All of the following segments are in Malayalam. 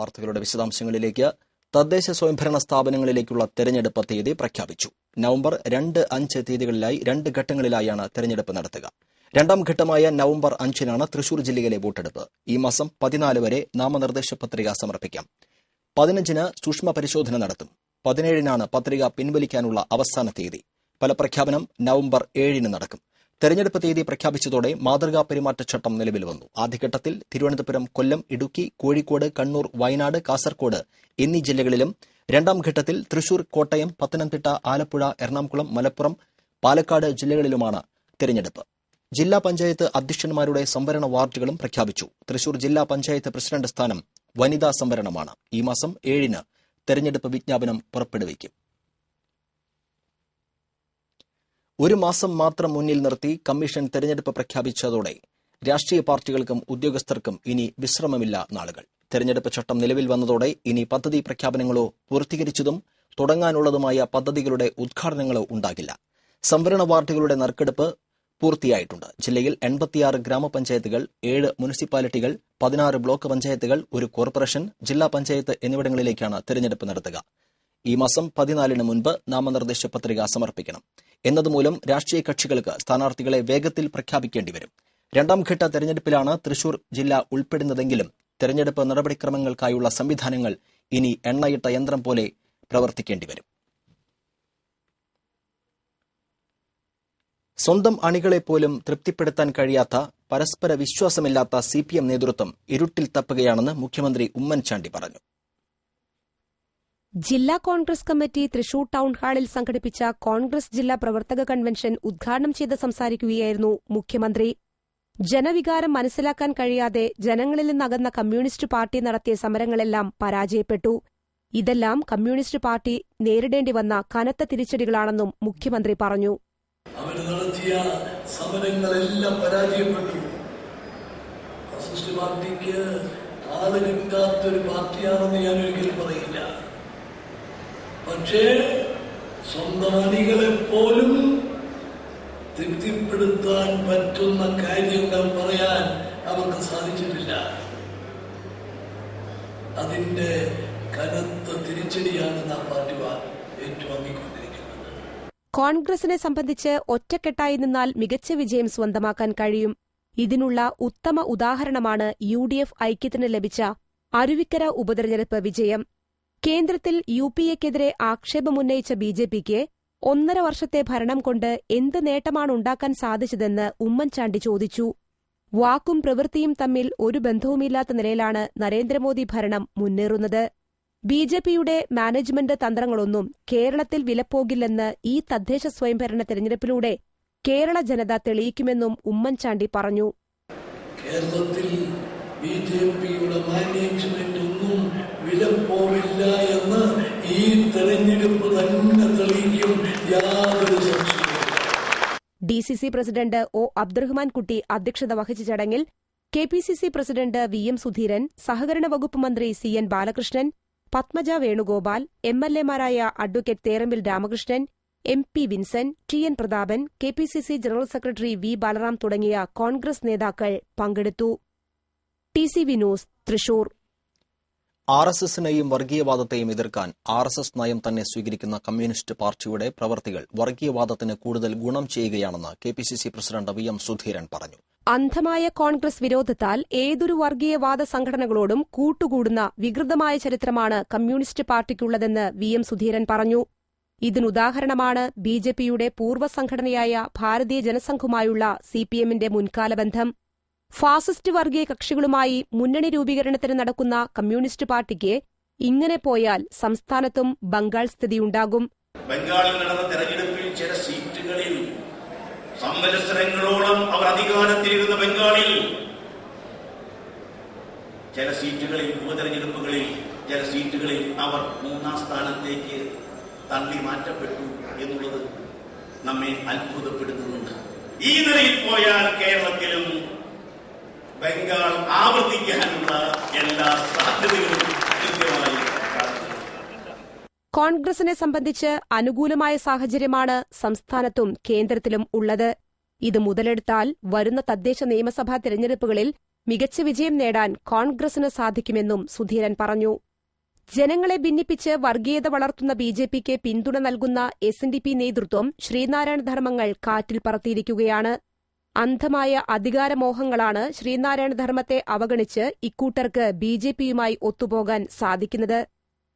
വാർത്തകളുടെ വിശദാംശങ്ങളിലേക്ക് തദ്ദേശ സ്വയംഭരണ സ്ഥാപനങ്ങളിലേക്കുള്ള തെരഞ്ഞെടുപ്പ് തീയതി പ്രഖ്യാപിച്ചു. നവംബർ രണ്ട് അഞ്ച് തീയതികളിലായി രണ്ട് ഘട്ടങ്ങളിലായാണ് തെരഞ്ഞെടുപ്പ് നടത്തുക. രണ്ടാം ഘട്ടമായ നവംബർ അഞ്ചിനാണ് തൃശൂർ ജില്ലയിലെ വോട്ടെടുപ്പ്. ഈ മാസം പതിനാല് വരെ നാമനിർദ്ദേശ പത്രിക സമർപ്പിക്കാം. പതിനഞ്ചിന് സൂക്ഷ്മ പരിശോധന നടത്തും. പതിനേഴിനാണ് പത്രിക പിൻവലിക്കാനുള്ള അവസാന തീയതി. ഫലപ്രഖ്യാപനം നവംബർ ഏഴിന് നടക്കും. തെരഞ്ഞെടുപ്പ് തീയതി പ്രഖ്യാപിച്ചതോടെ മാതൃകാ പെരുമാറ്റച്ചട്ടം നിലവിൽ വന്നു. ആദ്യഘട്ടത്തിൽ തിരുവനന്തപുരം കൊല്ലം ഇടുക്കി കോഴിക്കോട് കണ്ണൂർ വയനാട് കാസർകോട് എന്നീ ജില്ലകളിലും രണ്ടാം ഘട്ടത്തിൽ തൃശൂർ കോട്ടയം പത്തനംതിട്ട ആലപ്പുഴ എറണാകുളം മലപ്പുറം പാലക്കാട് ജില്ലകളിലുമാണ് തെരഞ്ഞെടുപ്പ്. ജില്ലാ പഞ്ചായത്ത് അധ്യക്ഷന്മാരുടെ സംവരണ വാർഡുകളും പ്രഖ്യാപിച്ചു. തൃശൂർ ജില്ലാ പഞ്ചായത്ത് പ്രസിഡന്റ് സ്ഥാനം വനിതാ സംവരണമാണ്. ഈ മാസം ഏഴിന് തെരഞ്ഞെടുപ്പ് വിജ്ഞാപനം പുറപ്പെടുവിക്കും. ഒരു മാസം മാത്രം മുന്നിൽ നിർത്തി കമ്മീഷൻ തെരഞ്ഞെടുപ്പ് പ്രഖ്യാപിച്ചതോടെ രാഷ്ട്രീയ പാർട്ടികൾക്കും ഉദ്യോഗസ്ഥർക്കും ഇനി വിശ്രമമില്ല നാളുകൾ. തെരഞ്ഞെടുപ്പ് ചട്ടം നിലവിൽ വന്നതോടെ ഇനി പദ്ധതി പ്രഖ്യാപനങ്ങളോ പൂർത്തീകരിച്ചതും തുടങ്ങാനുള്ളതുമായ പദ്ധതികളുടെ ഉദ്ഘാടനങ്ങളോ ഉണ്ടാകില്ല. സംവരണ വാർഡുകളുടെ നറുക്കെടുപ്പ് പൂർത്തിയായിട്ടുണ്ട്. ജില്ലയിൽ എൺപത്തിയാറ് ഗ്രാമപഞ്ചായത്തുകൾ ഏഴ് മുനിസിപ്പാലിറ്റികൾ പതിനാറ് ബ്ലോക്ക് പഞ്ചായത്തുകൾ ഒരു കോർപ്പറേഷൻ ജില്ലാ പഞ്ചായത്ത് എന്നിവിടങ്ങളിലേക്കാണ് തെരഞ്ഞെടുപ്പ് നടത്തുക. ഈ മാസം പതിനാലിന് മുൻപ് നാമനിർദ്ദേശ പത്രിക സമർപ്പിക്കണം. എന്നതുമൂലം രാഷ്ട്രീയ കക്ഷികൾക്ക് സ്ഥാനാർത്ഥികളെ വേഗത്തിൽ പ്രഖ്യാപിക്കേണ്ടി വരും. രണ്ടാം ഘട്ട തെരഞ്ഞെടുപ്പിലാണ് തൃശൂർ ജില്ല ഉൾപ്പെടുന്നതെങ്കിലും തെരഞ്ഞെടുപ്പ് നടപടിക്രമങ്ങൾക്കായുള്ള സംവിധാനങ്ങൾ ഇനി എണ്ണയിട്ട യന്ത്രം പോലെ പ്രവർത്തിക്കേണ്ടി വരും. സ്വന്തം അണികളെപ്പോലും തൃപ്തിപ്പെടുത്താൻ കഴിയാത്ത പരസ്പര വിശ്വാസമില്ലാത്ത സി പി എം നേതൃത്വം ഇരുട്ടിൽ തപ്പുകയാണെന്ന് മുഖ്യമന്ത്രി ഉമ്മൻചാണ്ടി പറഞ്ഞു. ജില്ലാ കോൺഗ്രസ് കമ്മിറ്റി തൃശൂർ ടൗൺ ഹാളിൽ സംഘടിപ്പിച്ച കോൺഗ്രസ് ജില്ലാ പ്രവർത്തക കൺവെൻഷൻ ഉദ്ഘാടനം ചെയ്ത് സംസാരിക്കുകയായിരുന്നു മുഖ്യമന്ത്രി. ജനവികാരം മനസ്സിലാക്കാൻ കഴിയാതെ ജനങ്ങളിൽ നിന്നകന്ന കമ്മ്യൂണിസ്റ്റ് പാർട്ടി നടത്തിയ സമരങ്ങളെല്ലാം പരാജയപ്പെട്ടു. ഇതെല്ലാം കമ്മ്യൂണിസ്റ്റ് പാർട്ടി നേരിടേണ്ടി വന്ന കനത്ത തിരിച്ചടികളാണെന്നും മുഖ്യമന്ത്രി പറഞ്ഞു. അവർ നടത്തിയ സമരങ്ങളെല്ലാം പരാജയപ്പെട്ടു. പാർട്ടിക്ക് ആൾ പാർട്ടിയാണെന്ന് ഞാൻ ഒരിക്കലും പറയില്ല. പക്ഷേ സ്വന്തം അണികളെ പോലും തൃപ്തിപ്പെടുത്താൻ പറ്റുന്ന കാര്യങ്ങൾ പറയാൻ അവർക്ക് സാധിച്ചിട്ടില്ല. അതിന്റെ കനത്ത തിരിച്ചടിയാണ് നാം പാർട്ടി ഏറ്റുവാങ്ങിക്കൊണ്ടിരിക്കുന്നത്. കോൺഗ്രസിനെ സംബന്ധിച്ച് ഒറ്റക്കെട്ടായി നിന്നാൽ മികച്ച വിജയം സ്വന്തമാക്കാൻ കഴിയും. ഇതിനുള്ള ഉത്തമ ഉദാഹരണമാണ് യു ഡി എഫ് ഐക്യത്തിന് ലഭിച്ച അരുവിക്കര ഉപതെരഞ്ഞെടുപ്പ് വിജയം. കേന്ദ്രത്തിൽ യു പി എക്കെതിരെ ആക്ഷേപമുന്നയിച്ച ബി ജെ പിക്ക് ഒന്നര വർഷത്തെ ഭരണം കൊണ്ട് എന്ത് നേട്ടമാണ് ഉണ്ടാക്കാൻ സാധിച്ചതെന്ന് ഉമ്മൻചാണ്ടി ചോദിച്ചു. വാക്കും പ്രവൃത്തിയും തമ്മിൽ ഒരു ബന്ധവുമില്ലാത്ത നിലയിലാണ് നരേന്ദ്രമോദി ഭരണം മുന്നേറുന്നത്. ബി ജെ പിയുടെ മാനേജ്മെന്റ് തന്ത്രങ്ങളൊന്നും കേരളത്തിൽ വിലപ്പോകില്ലെന്ന് ഈ തദ്ദേശ സ്വയംഭരണ തെരഞ്ഞെടുപ്പിലൂടെ കേരള ജനത തെളിയിക്കുമെന്നും ഉമ്മൻചാണ്ടി പറഞ്ഞു. കേരളത്തിൽ ബി ജെ പിയുടെ മാനേജ്മെന്റ് വിലപ്പോവില്ല എന്ന് ഈ തെരഞ്ഞെടുപ്പ് തന്നെ തെളിയിക്കും യാതൊരു D C C president O Abdurahman Kutty അധ്യക്ഷത വഹിച്ച ചടങ്ങിൽ K P C C president V M Sudheeran സഹകരണ വകുപ്പ് മന്ത്രി C N Balakrishnan Padmaja Venugopal M L എമാരായ advocate Therambil Ramakrishnan M P Vincent T N Prathapan K P C C general secretary V Balram തുടങ്ങിയ കോൺഗ്രസ് നേതാക്കൾ പങ്കെടുത്തു. T C V news Thrissur. R S എസിനെയും വർഗീയവാദത്തെയും എതിർക്കാൻ ആർ എസ് എസ് നയം തന്നെ സ്വീകരിക്കുന്ന കമ്മ്യൂണിസ്റ്റ് പാർട്ടിയുടെ പ്രവർത്തികൾ വർഗീയവാദത്തിന് കൂടുതൽ ഗുണം ചെയ്യുകയാണെന്ന് K P C C president V M Sudheeran പറഞ്ഞു. അന്ധമായ കോൺഗ്രസ് വിരോധത്താൽ ഏതൊരു വർഗീയവാദ സംഘടനകളോടും കൂട്ടുകൂടുന്ന വികൃതമായ ചരിത്രമാണ് കമ്മ്യൂണിസ്റ്റ് പാർട്ടിക്കുള്ളതെന്ന് വി എം സുധീരൻ പറഞ്ഞു. ഇതിനുദാഹരണമാണ് ബി ജെ പൂർവ സംഘടനയായ ഭാരതീയ ജനസംഘുമായുള്ള സിപിഎമ്മിന്റെ മുൻകാല ബന്ധം ഫാസിസ്റ്റ് വർഗീയ കക്ഷികളുമായി മുന്നണി രൂപീകരണത്തിന് നടക്കുന്ന കമ്മ്യൂണിസ്റ്റ് പാർട്ടിക്ക് ഇങ്ങനെ പോയാൽ സംസ്ഥാനത്തും ബംഗാൾ സ്ഥിതി ഉണ്ടാകും ബംഗാളിൽ നടന്ന തെരഞ്ഞെടുപ്പിൽ ചില സീറ്റുകളിൽ സംവത്സരങ്ങളോളം അവർ അധികാരത്തിലിരുന്ന ബംഗാളിൽ ചില സീറ്റുകളിൽ ഉപതെരഞ്ഞെടുപ്പുകളിൽ ചില സീറ്റുകളിൽ അവർ മൂന്നാം സ്ഥാനത്തേക്ക് തള്ളി മാറ്റപ്പെട്ടു എന്നുള്ളത് നമ്മെ അത്ഭുതപ്പെടുത്തുന്നുണ്ട്. ഈ നിലയിൽ പോയാൽ കേരളത്തിലും ബംഗാൾ ആവർത്തിക്കാനുള്ള എല്ലാ സാധ്യതകളും കൃത്യമായി കോൺഗ്രസിനെ സംബന്ധിച്ച് അനുകൂലമായ സാഹചര്യമാണ് സംസ്ഥാനത്തും കേന്ദ്രത്തിലും ഉള്ളത്. ഇത് മുതലെടുത്താൽ വരുന്ന തദ്ദേശ നിയമസഭാ തെരഞ്ഞെടുപ്പുകളിൽ മികച്ച വിജയം നേടാൻ കോൺഗ്രസിന് സാധിക്കുമെന്നും സുധീരൻ പറഞ്ഞു. ജനങ്ങളെ ഭിന്നിപ്പിച്ച് വർഗീയത വളർത്തുന്ന ബി പിന്തുണ നൽകുന്ന എസ് നേതൃത്വം ശ്രീനാരായണ ധർമ്മങ്ങൾ കാറ്റിൽ പറത്തിയിരിക്കുകയാണ്. അന്ധമായ അധികാരമോഹങ്ങളാണ് ശ്രീനാരായണ ധർമ്മത്തെ അവഗണിച്ച് ഇക്കൂട്ടർക്ക് ബി ജെ പിയുമായി ഒത്തുപോകാൻ സാധിക്കുന്നത്.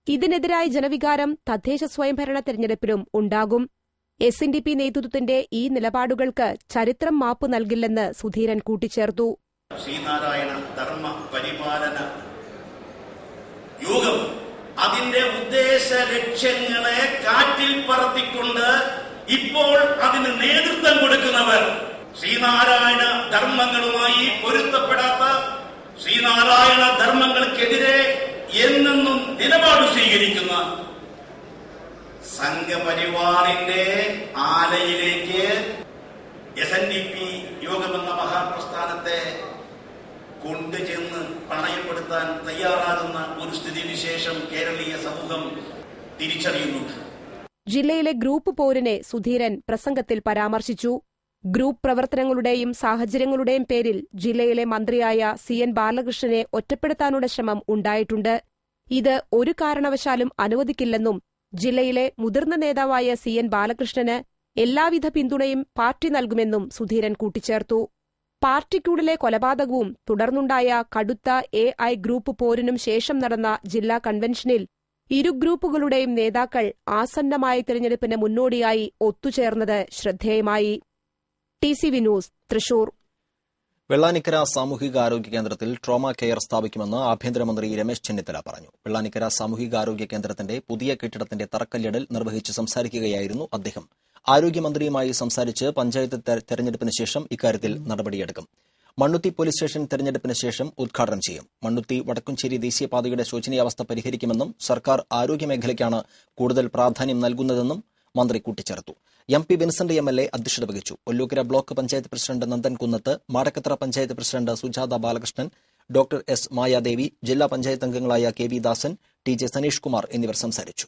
ഇതിനെതിരായ ജനവികാരം തദ്ദേശ സ്വയംഭരണ തെരഞ്ഞെടുപ്പിലും ഉണ്ടാകും. എസ് എൻ ഡി പി നേതൃത്വത്തിന്റെ ഈ നിലപാടുകൾക്ക് ചരിത്രം മാപ്പ് നൽകില്ലെന്ന് സുധീരൻ കൂട്ടിച്ചേർത്തു. ശ്രീനാരായണ ധർമ്മ പരിപാലന യോഗം അതിന്റെ ഉദ്ദേശ ലക്ഷ്യങ്ങളെ കാറ്റിൽ പറത്തിക്കൊണ്ട് ഇപ്പോൾ അതിന് നേതൃത്വം കൊടുക്കുന്നവർ ശ്രീനാരായണ ധർമ്മങ്ങളുമായി പൊരുത്തപ്പെടാത്ത ശ്രീനാരായണ ധർമ്മങ്ങൾക്കെതിരെ എന്നെന്നും നിലപാട് സ്വീകരിക്കുന്ന സംഘപരിവാറിന്റെ ആലയിലേക്ക് എസ് എൻ ഡി പി യോഗമെന്ന മഹാപ്രസ്ഥാനത്തെ കൊണ്ടുചെന്ന് പണയപ്പെടുത്താൻ തയ്യാറാകുന്ന ഒരു സ്ഥിതിവിശേഷം കേരളീയ സമൂഹം തിരിച്ചറിയുന്നുണ്ട്. ജില്ലയിലെ ഗ്രൂപ്പ് പോരിനെ സുധീരൻ പ്രസംഗത്തിൽ പരാമർശിച്ചു. ഗ്രൂപ്പ് പ്രവർത്തനങ്ങളുടെയും സാഹചര്യങ്ങളുടെയും പേരിൽ ജില്ലയിലെ മന്ത്രിയായ സി എൻ ബാലകൃഷ്ണനെ ഒറ്റപ്പെടുത്താനുള്ള ശ്രമം ഉണ്ടായിട്ടുണ്ട്. ഇത് ഒരു കാരണവശാലും അനുവദിക്കില്ലെന്നും ജില്ലയിലെ മുതിർന്ന നേതാവായ സി എൻ ബാലകൃഷ്ണന് എല്ലാവിധ പിന്തുണയും പാർട്ടി നൽകുമെന്നും സുധീരൻ കൂട്ടിച്ചേർത്തു. പാർട്ടിക്കുള്ളിലെ കൊലപാതകവും തുടർന്നുണ്ടായ കടുത്ത എ ഐ ഗ്രൂപ്പ് പോരിനും ശേഷം നടന്ന ജില്ലാ കൺവെൻഷനിൽ ഇരു ഗ്രൂപ്പുകളുടെയും നേതാക്കൾ ആസന്നമായ തിരഞ്ഞെടുപ്പിന് മുന്നോടിയായി ഒത്തുചേർന്നത് ശ്രദ്ധേയമായി. T C news Thrissur. Vellanikkara സാമൂഹികാരോഗ്യ കേന്ദ്രത്തിൽ ട്രോമ കെയർ സ്ഥാപിക്കുമെന്ന് ആഭ്യന്തരമന്ത്രി രമേശ് ചെന്നിത്തല പറഞ്ഞു. വെള്ളാനിക്കര സാമൂഹികാരോഗ്യ കേന്ദ്രത്തിന്റെ പുതിയ കെട്ടിടത്തിന്റെ തറക്കല്ലിടൽ നിർവഹിച്ച് സംസാരിക്കുകയായിരുന്നു അദ്ദേഹം. ആരോഗ്യമന്ത്രിയുമായി സംസാരിച്ച് പഞ്ചായത്ത് തെര- തെരഞ്ഞെടുപ്പിന് ശേഷം ഇക്കാര്യത്തിൽ നടപടിയെടുക്കും. മണ്ണുത്തി പോലീസ് സ്റ്റേഷൻ തെരഞ്ഞെടുപ്പിന് ശേഷം ഉദ്ഘാടനം ചെയ്യും. മണ്ണുത്തി വടക്കുംചേരി ദേശീയപാതയുടെ ശോചനീയാവസ്ഥ പരിഹരിക്കുമെന്നും സർക്കാർ ആരോഗ്യമേഖലയ്ക്കാണ് കൂടുതൽ പ്രാധാന്യം നൽകുന്നതെന്നും മന്ത്രി കൂട്ടിച്ചേർത്തു. M P Vincent M L A അധ്യക്ഷത വഹിച്ചു. Ollukkara block panchayat president Nandan Kunnath Madakkathara panchayat president Sujatha Balakrishnan doctor S Mayadevi ജില്ലാ പഞ്ചായത്ത് അംഗങ്ങളായ K V Dasan T J Saneesh Kumar എന്നിവർ സംസാരിച്ചു.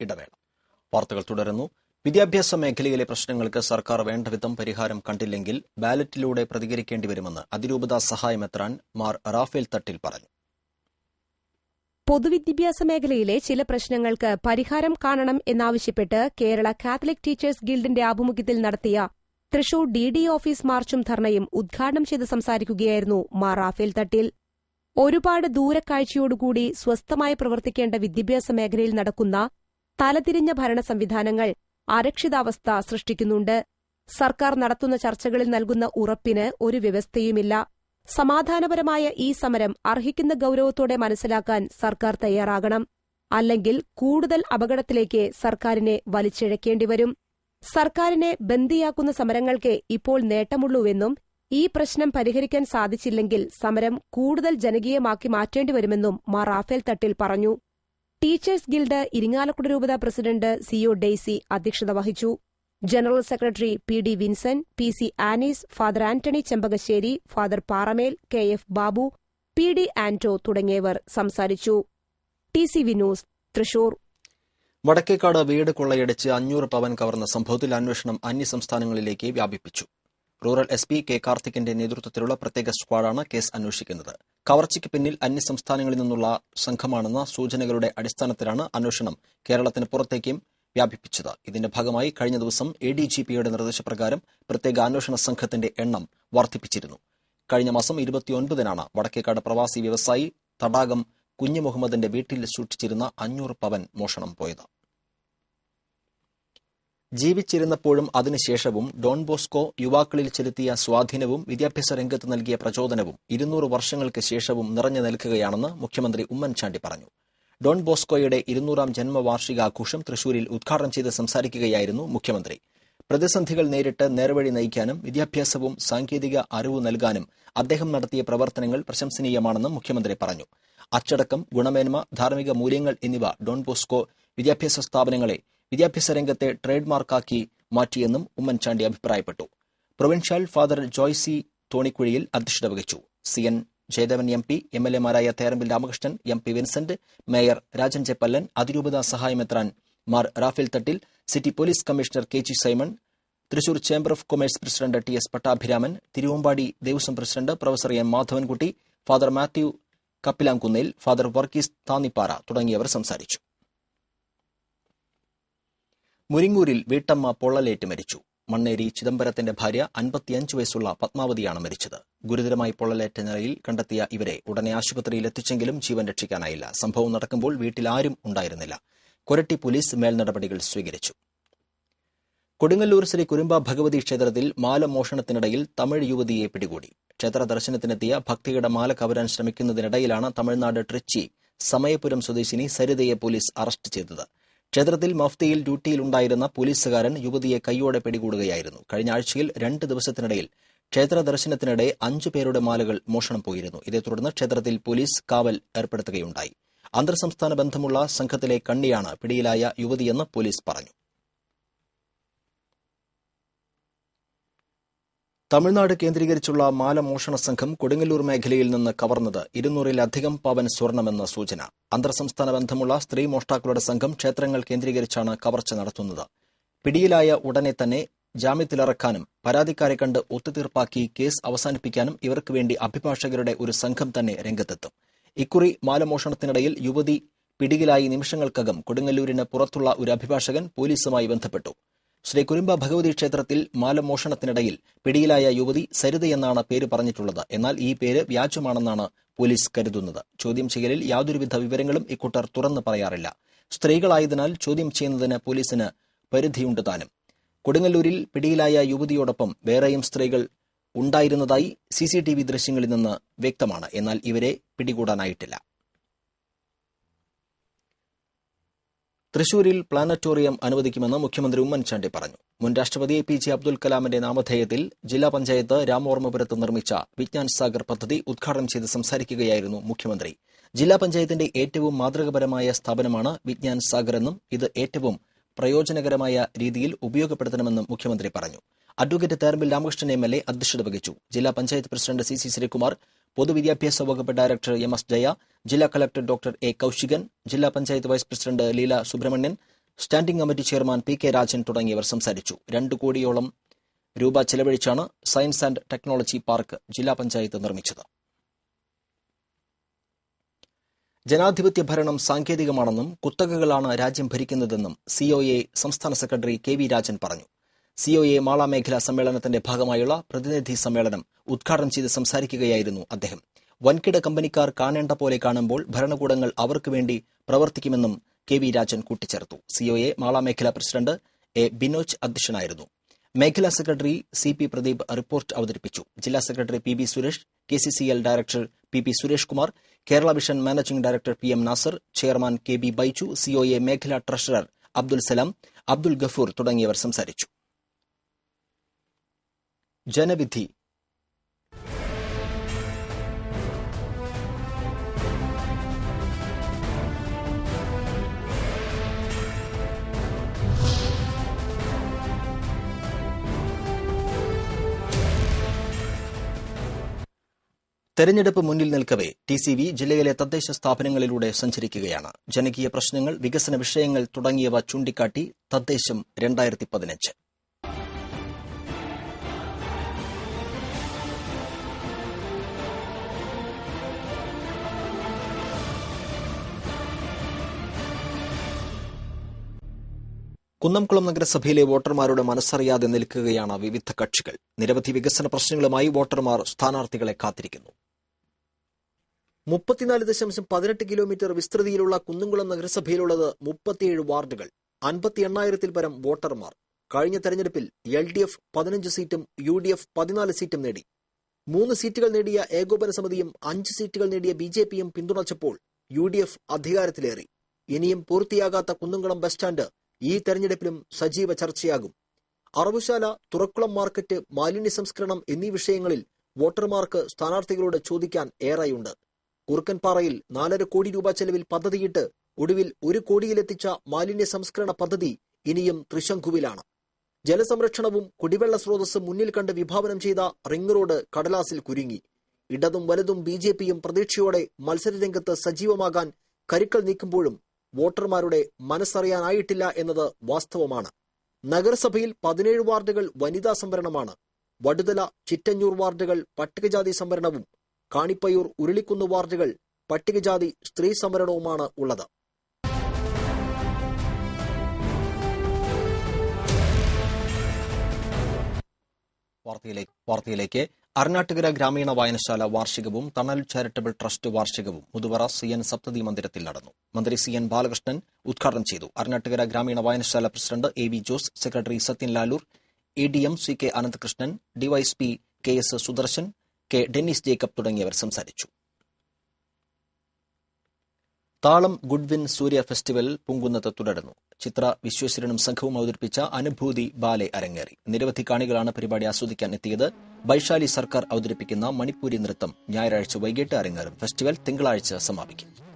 ഇടവേള. വാർത്തകൾ തുടരുന്നു. വിദ്യാഭ്യാസ മേഖലയിലെ പ്രശ്നങ്ങൾക്ക് സർക്കാർ വേണ്ടവിധം പരിഹാരം കണ്ടില്ലെങ്കിൽ ബാലറ്റിലൂടെ പ്രതികരിക്കേണ്ടി വരുമെന്ന് അതിരൂപത സഹായമെത്രാൻ മാർ റാഫേൽ തട്ടിൽ പറഞ്ഞു. പൊതുവിദ്യാഭ്യാസ മേഖലയിലെ ചില പ്രശ്നങ്ങൾക്ക് പരിഹാരം കാണണം എന്നാവശ്യപ്പെട്ട് കേരള കാത്തലിക് ടീച്ചേഴ്സ് ഗിൽഡിന്റെ ആഭിമുഖ്യത്തിൽ നടത്തിയ തൃശൂർ ഡി ഡി ഓഫീസ് മാർച്ചും ധർണയും ഉദ്ഘാടനം ചെയ്ത് സംസാരിക്കുകയായിരുന്നു മാർ റാഫേൽ തട്ടിൽ. ഒരുപാട് ദൂരക്കാഴ്ചയോടുകൂടി സ്വസ്ഥമായി പ്രവർത്തിക്കേണ്ട വിദ്യാഭ്യാസ മേഖലയിൽ നടക്കുന്ന തലതിരിഞ്ഞ ഭരണ സംവിധാനങ്ങൾ അരക്ഷിതാവസ്ഥ സൃഷ്ടിക്കുന്നുണ്ട്. സർക്കാർ നടത്തുന്ന ചർച്ചകളിൽ നൽകുന്ന ഉറപ്പിന് ഒരു വ്യവസ്ഥയുമില്ല. സമാധാനപരമായ ഈ സമരം അർഹിക്കുന്ന ഗൌരവത്തോടെ മനസ്സിലാക്കാൻ സർക്കാർ തയ്യാറാകണം. അല്ലെങ്കിൽ കൂടുതൽ അപകടത്തിലേക്ക് സർക്കാരിനെ വലിച്ചിഴക്കേണ്ടി വരും സർക്കാരിനെ ബന്ദിയാക്കുന്ന സമരങ്ങൾക്ക് ഇപ്പോൾ നേട്ടമുള്ളൂവെന്നും ഈ പ്രശ്നം പരിഹരിക്കാൻ സാധിച്ചില്ലെങ്കിൽ സമരം കൂടുതൽ ജനകീയമാക്കി മാറ്റേണ്ടിവരുമെന്നും മാർ റാഫേൽ തട്ടിൽ പറഞ്ഞു. ടീച്ചേഴ്സ് ഗിൽഡ് ഇരിങ്ങാലക്കുട രൂപത പ്രസിഡന്റ് സിഒ ഡെയ്സി അധ്യക്ഷത വഹിച്ചു. General secretary P D Vincent P C Anees father Antony Chembakassery father Paramel K F Babu P D Anto തുടങ്ങിയവർ സംസാരിച്ചു. T C V Thrissur. Vadakkekad വീട് കൊള്ളയടിച്ച് അഞ്ഞൂറ് പവൻ കവർന്ന സംഭവത്തിൽ അന്വേഷണം അന്യസംസ്ഥാനങ്ങളിലേക്ക് വ്യാപിപ്പിച്ചു. റൂറൽ എസ് പി കെ കാർത്തിക്കിന്റെ നേതൃത്വത്തിലുള്ള പ്രത്യേക സ്ക്വാഡാണ് കേസ് അന്വേഷിക്കുന്നത്. കവർച്ചയ്ക്ക് പിന്നിൽ അന്യസംസ്ഥാനങ്ങളിൽ നിന്നുള്ള സംഘമാണെന്ന സൂചനകളുടെ അടിസ്ഥാനത്തിലാണ് അന്വേഷണം. കേരളത്തിന് പുറത്തേക്കും വ്യാപിപ്പിച്ചത്. ഇതിന്റെ ഭാഗമായി കഴിഞ്ഞ ദിവസം എ ഡി ജി പിയുടെ നിർദ്ദേശപ്രകാരം പ്രത്യേക അന്വേഷണ സംഘത്തിന്റെ എണ്ണം വർദ്ധിപ്പിച്ചിരുന്നു. കഴിഞ്ഞ മാസം ഇരുപത്തിയൊൻപതിനാണ് വടക്കേക്കാട് പ്രവാസി വ്യവസായി തടാകം കുഞ്ഞു മുഹമ്മദിന്റെ വീട്ടിൽ സൂക്ഷിച്ചിരുന്ന അഞ്ഞൂറ് പവൻ മോഷണം പോയത്. ജീവിച്ചിരുന്നപ്പോഴും അതിനുശേഷവും ഡോൺ ബോസ്കോ യുവാക്കളിൽ ചെലുത്തിയ സ്വാധീനവും വിദ്യാഭ്യാസ രംഗത്ത് നൽകിയ പ്രചോദനവും ഇരുന്നൂറ് വർഷങ്ങൾക്ക് ശേഷവും നിറഞ്ഞു നിൽക്കുകയാണെന്ന് മുഖ്യമന്ത്രി ഉമ്മൻചാണ്ടി പറഞ്ഞു. ഡോൺ ബോസ്കോയുടെ ഇരുന്നൂറാം ജന്മവാർഷികാഘോഷം തൃശൂരിൽ ഉദ്ഘാടനം ചെയ്ത് സംസാരിക്കുകയായിരുന്നു മുഖ്യമന്ത്രി. പ്രതിസന്ധികൾ നേരിട്ട് നേർവഴി നയിക്കാനും വിദ്യാഭ്യാസവും സാങ്കേതിക അറിവ് നൽകാനും അദ്ദേഹം നടത്തിയ പ്രവർത്തനങ്ങൾ പ്രശംസനീയമാണെന്നും മുഖ്യമന്ത്രി പറഞ്ഞു. അച്ചടക്കം ഗുണമേന്മ ധാർമ്മിക മൂല്യങ്ങൾ എന്നിവ ഡോൺ ബോസ്കോ വിദ്യാഭ്യാസ സ്ഥാപനങ്ങളെ വിദ്യാഭ്യാസ രംഗത്തെ ട്രേഡ് മാർക്കാക്കി മാറ്റിയെന്നും ഉമ്മൻചാണ്ടി അഭിപ്രായപ്പെട്ടു. പ്രൊവിൻഷ്യൽ ഫാദർ ജോയ്സി തോണിക്കുഴിയിൽ അധ്യക്ഷത വഹിച്ചു. C N Jayadevan M P M L എമാരായ Therambil Ramakrishnan M P Vincent mayor Rajan Cheppallan അതിരൂപത സഹായമെത്രാൻ Mar Raphael Thattil city police commissioner K G Simon Thrissur chamber of commerce president T S Pattabhiraman Thiruvambadi Devaswom president professor M Madhavankutty father Mathew Kappilamkunnel father Varghese Thannippara തുടങ്ങിയവർ സംസാരിച്ചു. മുരിങ്ങൂരിൽ വീട്ടമ്മ പൊള്ളലേറ്റ് മരിച്ചു. മണ്ണേരി ചിദംബരത്തിന്റെ ഭാര്യ അൻപത്തിയഞ്ച് വയസ്സുള്ള പത്മാവതിയാണ് മരിച്ചത്. ഗുരുതരമായി പൊള്ളലേറ്റ നിലയിൽ കണ്ടെത്തിയ ഇവരെ ഉടനെ ആശുപത്രിയിൽ എത്തിച്ചെങ്കിലും ജീവൻ രക്ഷിക്കാനായില്ല. സംഭവം നടക്കുമ്പോൾ വീട്ടിൽ ആരും ഉണ്ടായിരുന്നില്ല. കൊരട്ടി പോലീസ് മേൽനടപടികൾ സ്വീകരിച്ചു. കൊടുങ്ങല്ലൂർ ശ്രീ കുരുമ്പ ഭഗവതി ക്ഷേത്രത്തിൽ മാല മോഷണത്തിനിടയിൽ തമിഴ് യുവതിയെ പിടികൂടി. ക്ഷേത്ര ദർശനത്തിനെത്തിയ ഭക്തിയുടെ മാല കവരാൻ ശ്രമിക്കുന്നതിനിടയിലാണ് തമിഴ്നാട് ട്രിച്ചി സമയപുരം സ്വദേശിനി സരിതയെ പോലീസ് അറസ്റ്റ് ചെയ്തത്. ക്ഷേത്രത്തിൽ മഫ്തിയിൽ ഡ്യൂട്ടിയിലുണ്ടായിരുന്ന പോലീസുകാരൻ യുവതിയെ കൈയോടെ പിടികൂടുകയായിരുന്നു. കഴിഞ്ഞ ആഴ്ചയിൽ രണ്ട് ദിവസത്തിനിടയിൽ ക്ഷേത്ര ദർശനത്തിനിടെ അഞ്ചു പേരുടെ മാലകൾ മോഷണം പോയിരുന്നു. ഇതേ തുടർന്ന് ക്ഷേത്രത്തിൽ പോലീസ് കാവൽ ഏർപ്പെടുത്തുകയുണ്ടായി. അന്തർ സംസ്ഥാന ബന്ധമുള്ള സംഘത്തിലെ കണ്ണിയാണ് പിടിയിലായ യുവതിയെന്ന് പോലീസ് പറഞ്ഞു. തമിഴ്നാട് കേന്ദ്രീകരിച്ചുള്ള മാലമോഷണ സംഘം കൊടുങ്ങല്ലൂർ മേഖലയിൽ നിന്ന് കവർന്നത് ഇരുന്നൂറിലധികം പവൻ സ്വർണമെന്ന സൂചന. അന്തർസംസ്ഥാന ബന്ധമുള്ള സ്ത്രീ മോഷ്ടാക്കളുടെ സംഘം ക്ഷേത്രങ്ങൾ കേന്ദ്രീകരിച്ചാണ് കവർച്ച നടത്തുന്നത്. പിടിയിലായ ഉടനെ തന്നെ ജാമ്യത്തിലിറക്കാനും പരാതിക്കാരെ കണ്ട് ഒത്തുതീർപ്പാക്കി കേസ് അവസാനിപ്പിക്കാനും ഇവർക്ക് വേണ്ടി അഭിഭാഷകരുടെ ഒരു സംഘം തന്നെ രംഗത്തെത്തും. ഇക്കുറി മാലമോഷണത്തിനിടയിൽ യുവതി പിടിയിലായി നിമിഷങ്ങൾക്കകം കൊടുങ്ങല്ലൂരിന് പുറത്തുള്ള ഒരു അഭിഭാഷകൻ പോലീസുമായി ബന്ധപ്പെട്ടു. ശ്രീ കുരുമ്പ ഭഗവതി ക്ഷേത്രത്തിൽ മാലമോഷണത്തിനിടയിൽ പിടിയിലായ യുവതി സരിതയെന്നാണ് പേര് പറഞ്ഞിട്ടുള്ളത്. എന്നാൽ ഈ പേര് വ്യാജമാണെന്നാണ് പോലീസ് കരുതുന്നത്. ചോദ്യം ചെയ്യലിൽ യാതൊരുവിധ വിവരങ്ങളും ഇക്കൂട്ടർ തുറന്നു പറയാറില്ല. സ്ത്രീകളായതിനാൽ ചോദ്യം ചെയ്യുന്നതിന് പോലീസിന് പരിധിയുണ്ട് താനും. കൊടുങ്ങല്ലൂരിൽ പിടിയിലായ യുവതിയോടൊപ്പം വേറെയും സ്ത്രീകൾ ഉണ്ടായിരുന്നതായി സിസിടിവി ദൃശ്യങ്ങളിൽ നിന്ന് വ്യക്തമാണ്. എന്നാൽ ഇവരെ പിടികൂടാനായിട്ടില്ല. തൃശൂരിൽ പ്ലാനറ്റോറിയം അനുവദിക്കുമെന്ന് മുഖ്യമന്ത്രി ഉമ്മൻചാണ്ടി പറഞ്ഞു. മുൻ രാഷ്ട്രപതി പി ജെ അബ്ദുൽ കലാമിന്റെ നാമധേയത്തിൽ ജില്ലാ പഞ്ചായത്ത് രാമോർമ്മപുരത്ത് നിർമ്മിച്ച വിജ്ഞാൻ സാഗർ പദ്ധതി ഉദ്ഘാടനം ചെയ്ത് സംസാരിക്കുകയായിരുന്നു മുഖ്യമന്ത്രി. ജില്ലാ പഞ്ചായത്തിന്റെ ഏറ്റവും മാതൃകപരമായ സ്ഥാപനമാണ് വിജ്ഞാൻ സാഗർ എന്നും ഇത് ഏറ്റവും പ്രയോജനകരമായ രീതിയിൽ ഉപയോഗപ്പെടുത്തണമെന്നും മുഖ്യമന്ത്രി പറഞ്ഞു. Advocate Therambil Ramakrishnan M L A അധ്യക്ഷത വഹിച്ചു. ജില്ലാ panchayat president C C Sreekumar പൊതുവിദ്യാഭ്യാസ വകുപ്പ് ഡയറക്ടർ എം എസ് ജയ ജില്ലാ കളക്ടർ ഡോക്ടർ എ കൌശികൻ ജില്ലാ panchayat vice president Leela Subramanian standing committee chairman P K Rajan തുടങ്ങിയവർ സംസാരിച്ചു. രണ്ട് കോടിയോളം രൂപ ചെലവഴിച്ചാണ് സയൻസ് ആൻഡ് ടെക്നോളജി പാർക്ക് ജില്ലാ പഞ്ചായത്ത് നിർമ്മിച്ചത്. ജനാധിപത്യ ഭരണം സാങ്കേതികമാണെന്നും കുത്തകകളാണ് രാജ്യം ഭരിക്കുന്നതെന്നും സിഒഎ സംസ്ഥാന സെക്രട്ടറി കെ വി രാജൻ പറഞ്ഞു. സിഒഎ മാള മേഖലാ സമ്മേളനത്തിന്റെ ഭാഗമായുള്ള പ്രതിനിധി സമ്മേളനം ഉദ്ഘാടനം ചെയ്ത് സംസാരിക്കുകയായിരുന്നു അദ്ദേഹം. വൻകിട കമ്പനിക്കാർ കാണേണ്ട പോലെ കാണുമ്പോൾ ഭരണകൂടങ്ങൾ അവർക്ക് വേണ്ടി പ്രവർത്തിക്കുമെന്നും കെ വി രാജൻ കൂട്ടിച്ചേർത്തു. സിഒഎ മാള മേഖലാ പ്രസിഡന്റ് എ ബിനോജ് അധ്യക്ഷനായിരുന്നു. മേഖലാ secretary C P Pradeep report അവതരിപ്പിച്ചു. ജില്ലാ secretary P B Suresh K C C L director P P Suresh Kumar Kerala vision managing director P M Nasar chairman K B Baichu C O A മേഖലാ ട്രഷറർ അബ്ദുൽ സലാം അബ്ദുൽ ഗഫൂർ തുടങ്ങിയവർ സംസാരിച്ചു. ജനവിധി തെരഞ്ഞെടുപ്പ് മുന്നിൽ നിൽക്കവേ ടി സി വി ജില്ലയിലെ തദ്ദേശ സ്ഥാപനങ്ങളിലൂടെ സഞ്ചരിക്കുകയാണ്. ജനകീയ പ്രശ്നങ്ങൾ വികസന വിഷയങ്ങൾ തുടങ്ങിയവ ചൂണ്ടിക്കാട്ടി തദ്ദേശം രണ്ടായിരത്തി പതിനഞ്ച് കുന്നംകുളം നഗരസഭയിലെ വോട്ടർമാരുടെ മനസ്സറിയാതെ നിൽക്കുകയാണ് വിവിധ കക്ഷികൾ. നിരവധി വികസന പ്രശ്നങ്ങളുമായി വോട്ടർമാർ സ്ഥാനാർത്ഥികളെ കാത്തിരിക്കുന്നു. മുപ്പത്തിനാല് ദശാംശം പതിനെട്ട് കിലോമീറ്റർ വിസ്തൃതിയിലുള്ള കുന്നുംകുളം നഗരസഭയിലുള്ളത് മുപ്പത്തിയേഴ് വാർഡുകൾ അൻപത്തി എണ്ണായിരത്തിൽ പരം വോട്ടർമാർ. കഴിഞ്ഞ തെരഞ്ഞെടുപ്പിൽ എൽ ഡി എഫ് പതിനഞ്ച് സീറ്റും യു ഡി എഫ് പതിനാല് സീറ്റും നേടി. മൂന്ന് സീറ്റുകൾ നേടിയ ഏകോപന സമിതിയും അഞ്ച് സീറ്റുകൾ നേടിയ ബി ജെ പിയും പിന്തുണച്ചപ്പോൾ യു ഡി എഫ് അധികാരത്തിലേറി. ഇനിയും പൂർത്തിയാകാത്ത കുന്നുംകുളം ബസ് സ്റ്റാൻഡ് ഈ തെരഞ്ഞെടുപ്പിലും സജീവ ചർച്ചയാകും. അറവുശാല തുറക്കുളം മാർക്കറ്റ് മാലിന്യ സംസ്കരണം എന്നീ വിഷയങ്ങളിൽ വോട്ടർമാർക്ക് സ്ഥാനാർത്ഥികളോട് ചോദിക്കാൻ ഏറെയുണ്ട്. കുറുക്കൻപാറയിൽ നാലര കോടി രൂപ ചെലവിൽ പദ്ധതിയിട്ട് ഒടുവിൽ ഒരു കോടിയിലെത്തിച്ച മാലിന്യ സംസ്കരണ പദ്ധതി ഇനിയും തൃശങ്കുവിലാണ് ജലസംരക്ഷണവും കുടിവെള്ള സ്രോതസ്സും മുന്നിൽ കണ്ട് വിഭാവനം ചെയ്ത റിംഗ് റോഡ് കടലാസിൽ കുരുങ്ങി. ഇടതും വലതും ബി ജെ പിയും പ്രതീക്ഷയോടെ മത്സരരംഗത്ത് സജീവമാകാൻ കരുക്കൾ നീക്കുമ്പോഴും വോട്ടർമാരുടെ മനസ്സറിയാനായിട്ടില്ല എന്നത് വാസ്തവമാണ്. നഗരസഭയിൽ പതിനേഴ് വാർഡുകൾ വനിതാ സംവരണമാണ്. വടുതല ചിറ്റഞ്ഞൂർ വാർഡുകൾ പട്ടികജാതി സംവരണവും കാണിപ്പയ്യൂർ ഉരുളിക്കുന്ന് വാർഡുകൾ പട്ടികജാതി സ്ത്രീ സംവരണവുമാണ് ഉള്ളത്. വാർത്തയിലേക്ക് വാർത്തയിലേക്ക്. അർണാട്ടുകര ഗ്രാമീണ വായനശാല വാർഷികവും തണൽ ചാരിറ്റബിൾ ട്രസ്റ്റ് വാർഷികവും മുതുവറ സി എൻ സപ്തതി മന്ദിരത്തിൽ നടന്നു. മന്ത്രി സി എൻ ബാലകൃഷ്ണൻ ഉദ്ഘാടനം ചെയ്തു. അർണാട്ടുകര ഗ്രാമീണ വായനശാല president A V Jose secretary Sathyan Lalur A D M C K Ananthakrishnan D Y S P K S Sudarshan K Dennis Jacob തുടങ്ങിയവർ സംസാരിച്ചു. താളം ഗുഡ്വിൻ സൂര്യ ഫെസ്റ്റിവൽ പൂങ്കുന്നത്ത് തുടരുന്നു. ചിത്ര വിശ്വേശ്വരനും സംഘവും അവതരിപ്പിച്ച അനുഭൂതി ബാലെ അരങ്ങേറി. നിരവധി കാണികളാണ് പരിപാടി ആസ്വദിക്കാൻ എത്തിയത്. വൈശാലി സർക്കാർ അവതരിപ്പിക്കുന്ന മണിപ്പൂരി നൃത്തം ഞായറാഴ്ച വൈകിട്ട് അരങ്ങേറും. ഫെസ്റ്റിവൽ തിങ്കളാഴ്ച സമാപിക്കും.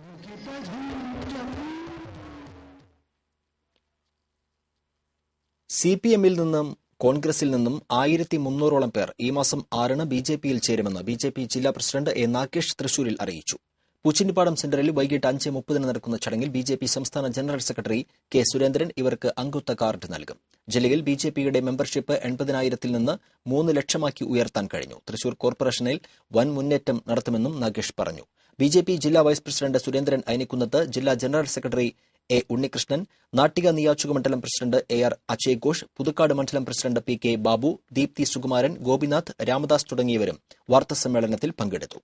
സി പി എമ്മിൽ നിന്നും കോൺഗ്രസിൽ നിന്നും ആയിരത്തി മുന്നൂറോളം പേർ ഈ മാസം ആറിന് ബി ജെ പിയിൽ ചേരുമെന്ന് ബി ജെ പി ജില്ലാ പ്രസിഡന്റ് എ നാഗേഷ് തൃശൂരിൽ അറിയിച്ചു. പൂച്ചിനിപ്പാടം സെന്ററിൽ വൈകിട്ട് അഞ്ച് മുപ്പതിന് നടക്കുന്ന ചടങ്ങിൽ ബി ജെ പി സംസ്ഥാന ജനറൽ സെക്രട്ടറി കെ സുരേന്ദ്രൻ ഇവർക്ക് അംഗത്വ കാർഡ് നൽകും. ജില്ലയിൽ ബി ജെ പിയുടെ മെമ്പർഷിപ്പ് എൺപതിനായിരത്തിൽ നിന്ന് മൂന്ന് ലക്ഷമാക്കി ഉയർത്താൻ കഴിഞ്ഞു. തൃശൂർ കോർപ്പറേഷനിൽ വൻ മുന്നേറ്റം നടത്തുമെന്നും നാഗേഷ് പറഞ്ഞു. ബി ജെ പി ജില്ലാ വൈസ് പ്രസിഡന്റ് സുരേന്ദ്രൻ അയനിക്കുന്നത്ത് ജില്ലാ general secretary A Unnikrishnan Nattika നിയോജക മണ്ഡലം president A R Ajay Ghosh Puthukkad മണ്ഡലം president P K Babu Deepthi Sukumaran Gopinath Ramadas തുടങ്ങിയവരും വാർത്താസമ്മേളനത്തിൽ പങ്കെടുത്തു.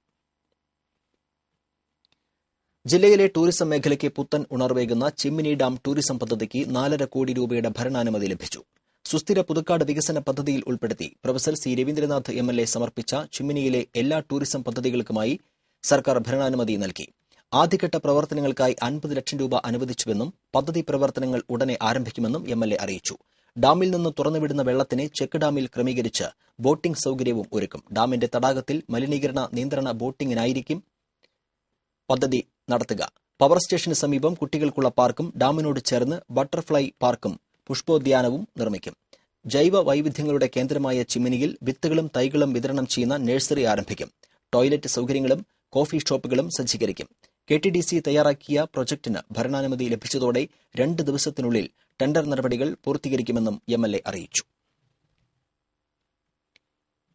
ജില്ലയിലെ ടൂറിസം മേഖലയ്ക്ക് പുത്തൻ ഉണർവേകുന്ന ചിമ്മിനി ഡാം ടൂറിസം പദ്ധതിക്ക് നാലര കോടി രൂപയുടെ ഭരണാനുമതി ലഭിച്ചു. സുസ്ഥിര പുതുക്കാട് വികസന പദ്ധതിയിൽ ഉൾപ്പെടുത്തി പ്രൊഫസർ സി രവീന്ദ്രനാഥ് എം സമർപ്പിച്ച ചിമ്മിനിയിലെ എല്ലാ ടൂറിസം പദ്ധതികൾക്കുമായി സർക്കാർ ഭരണാനുമതി നൽകി. ആദ്യഘട്ട പ്രവർത്തനങ്ങൾക്കായി അൻപത് ലക്ഷം രൂപ അനുവദിച്ചുവെന്നും പദ്ധതി പ്രവർത്തനങ്ങൾ ഉടനെ ആരംഭിക്കുമെന്നും എം അറിയിച്ചു. ഡാമിൽ നിന്ന് തുറന്നുവിടുന്ന വെള്ളത്തിന് ചെക്ക് ഡാമിൽ ക്രമീകരിച്ച് ബോട്ടിംഗ് സൌകര്യവും ഒരുക്കും. ഡാമിന്റെ തടാകത്തിൽ മലിനീകരണ നിയന്ത്രണ ബോട്ടിംഗിനായിരിക്കും പദ്ധതി നടത്തുക. പവർ സ്റ്റേഷന് സമീപം കുട്ടികൾക്കുള്ള പാർക്കും ഡാമിനോട് ചേർന്ന് ബട്ടർഫ്ലൈ പാർക്കും പുഷ്പോദ്യാനവും നിർമ്മിക്കും. ജൈവ വൈവിധ്യങ്ങളുടെ കേന്ദ്രമായ ചിമ്മിനിയിൽ വിത്തുകളും തൈകളും വിതരണം ചെയ്യുന്ന നഴ്സറി ആരംഭിക്കും. ടോയ്ലറ്റ് സൌകര്യങ്ങളും കോഫി ഷോപ്പുകളും സജ്ജീകരിക്കും. കെ ടി ഡി സി തയ്യാറാക്കിയ പ്രൊജക്ടിന് ഭരണാനുമതി ലഭിച്ചതോടെ രണ്ട് ദിവസത്തിനുള്ളിൽ ടെൻഡർ നടപടികൾ പൂർത്തീകരിക്കുമെന്നും എം എൽ എ അറിയിച്ചു.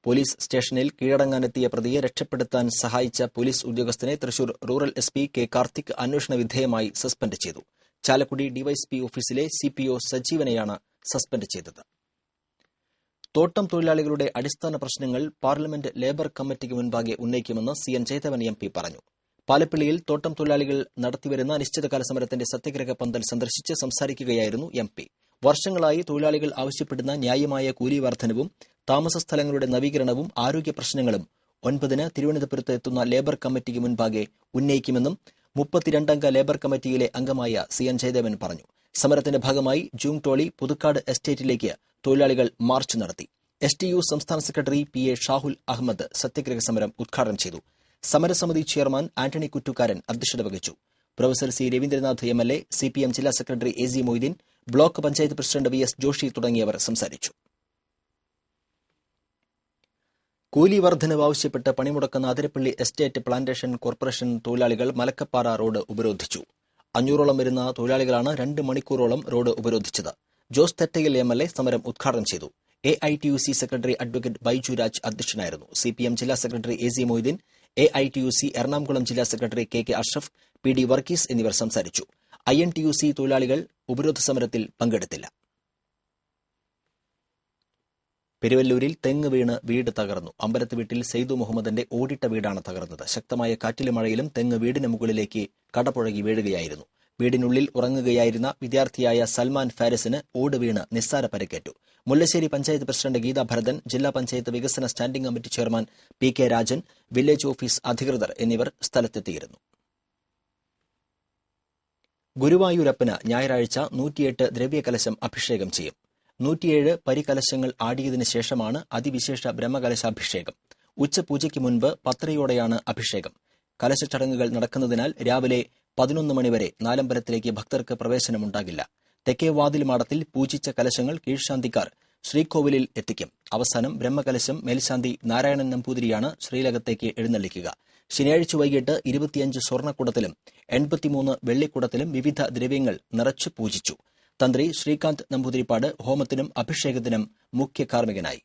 പോലീസ് സ്റ്റേഷനിൽ കീഴടങ്ങാനെത്തിയ പ്രതിയെ രക്ഷപ്പെടുത്താൻ സഹായിച്ച പോലീസ് ഉദ്യോഗസ്ഥനെ Thrissur rural S P K Karthik അന്വേഷണ വിധേയമായി സസ്പെൻഡ് ചെയ്തു. Chalakudy D Y S P ഓഫീസിലെ സി പി ഒ സജീവനെയാണ് സസ്പെൻഡ് ചെയ്തത്. തോട്ടം തൊഴിലാളികളുടെ അടിസ്ഥാന പ്രശ്നങ്ങൾ പാർലമെന്റ് ലേബർ കമ്മിറ്റിക്ക് മുൻപാകെ ഉന്നയിക്കുമെന്ന് C N Chethavan M P പറഞ്ഞു. പാലപ്പിള്ളിയിൽ തോട്ടം തൊഴിലാളികൾ നടത്തിവരുന്ന അനിശ്ചിതകാല സമരത്തിന്റെ സത്യഗ്രഹ പന്തൽ സന്ദർശിച്ച് സംസാരിക്കുകയായിരുന്നു എം പി. വർഷങ്ങളായി തൊഴിലാളികൾ ആവശ്യപ്പെടുന്ന ന്യായമായ കൂലി വർധനവും താമസ സ്ഥലങ്ങളുടെ നവീകരണവും ആരോഗ്യ പ്രശ്നങ്ങളും ഒൻപതിന് തിരുവനന്തപുരത്ത് എത്തുന്ന ലേബർ കമ്മിറ്റിക്ക് മുൻപാകെ ഉന്നയിക്കുമെന്നും മുപ്പത്തിരണ്ടംഗ ലേബർ കമ്മിറ്റിയിലെ അംഗമായ സി എൻ ജയദേവൻ പറഞ്ഞു. സമരത്തിന്റെ ഭാഗമായി ജൂങ് ടോളി പുതുക്കാട് എസ്റ്റേറ്റിലേക്ക് തൊഴിലാളികൾ മാർച്ച് നടത്തി. എസ് ടി യു സംസ്ഥാന secretary P A Shahul Ahmed സത്യഗ്രഹ സമരം ഉദ്ഘാടനം ചെയ്തു. സമരസമിതി ചെയർമാൻ ആന്റണി കുറ്റുകാരൻ അധ്യക്ഷത വഹിച്ചു. Professor C Raveendranath M L A C P M ജില്ലാ secretary A C Moideen block panchayat president V S Joshy തുടങ്ങിയവർ സംസാരിച്ചു. കൂലി വർധനവ് ആവശ്യപ്പെട്ട് പണിമുടക്കുന്ന അതിരപ്പള്ളി എസ്റ്റേറ്റ് പ്ലാന്റേഷൻ കോർപ്പറേഷൻ തൊഴിലാളികൾ മലക്കപ്പാറ റോഡ് ഉപരോധിച്ചു. അഞ്ഞൂറോളം വരുന്ന തൊഴിലാളികളാണ് രണ്ട് മണിക്കൂറോളം road ഉപരോധിച്ചത്. Jose Thettayil M L A സമരം ഉദ്ഘാടനം ചെയ്തു. A I T U C secretary advocate Baiju Raj അധ്യക്ഷനായിരുന്നു. സി പി എം ജില്ലാ secretary A C Moideen A I T U C Ernakulam ജില്ലാ secretary K K Ashraf P D Varghese എന്നിവർ സംസാരിച്ചു. I N T U C തൊഴിലാളികൾ ഉപരോധ സമരത്തിൽ പങ്കെടുത്തില്ല. പെരുവല്ലൂരിൽ തെങ്ങ് വീണ് വീട് തകർന്നു. അമ്പലത്ത് വീട്ടിൽ സെയ്തു മുഹമ്മദിന്റെ ഓടിട്ട വീടാണ് തകർന്നത്. ശക്തമായ കാറ്റിലും മഴയിലും തെങ്ങ് വീടിന് മുകളിലേക്ക് കടപുഴകി വീഴുകയായിരുന്നു. വീടിനുള്ളിൽ ഉറങ്ങുകയായിരുന്ന വിദ്യാർത്ഥിയായ സൽമാൻ ഫാരിസിന് ഓട് വീണ് നിസ്സാര പരിക്കേറ്റു. മുല്ലശ്ശേരി പഞ്ചായത്ത് പ്രസിഡന്റ് ഗീതാ ഭരതൻ ജില്ലാ പഞ്ചായത്ത് വികസന standing committee chairman P K Rajan village office അധികൃതർ എന്നിവർ സ്ഥലത്തെത്തിയിരുന്നു. ഗുരുവായൂരപ്പന് ഞായറാഴ്ച നൂറ്റിയെട്ട് ദ്രവ്യകലശം അഭിഷേകം ചെയ്യും. നൂറ്റിയേഴ് പരികലശങ്ങൾ ആടിയതിനു ശേഷമാണ് അതിവിശേഷ ബ്രഹ്മകലശാഭിഷേകം. ഉച്ചപൂജയ്ക്ക് മുൻപ് പത്തരയോടെയാണ് അഭിഷേകം. കലശ ചടങ്ങുകൾ നടക്കുന്നതിനാൽ രാവിലെ പതിനൊന്ന് മണിവരെ നാലമ്പലത്തിലേക്ക് ഭക്തർക്ക് പ്രവേശനമുണ്ടാകില്ല. തെക്കേ വാതിൽ മാടത്തിൽ പൂജിച്ച കലശങ്ങൾ കീഴ്ശാന്തിക്കാർ ശ്രീകോവിലിൽ എത്തിക്കും. അവസാനം ബ്രഹ്മകലശം മേൽശാന്തി നാരായണൻ നമ്പൂതിരിയാണ് ശ്രീലകത്തേക്ക് എഴുന്നള്ളിക്കുക. ശനിയാഴ്ച വൈകിട്ട് ഇരുപത്തിയഞ്ച് സ്വർണക്കുടത്തിലും എൺപത്തിമൂന്ന് വെള്ളിക്കുടത്തിലും വിവിധ ദ്രവ്യങ്ങൾ നിറച്ചു പൂജിച്ചു. തന്ത്രി ശ്രീകാന്ത് നമ്പൂതിരിപ്പാട് ഹോമത്തിനും അഭിഷേകത്തിനും മുഖ്യ കാർമ്മികനായി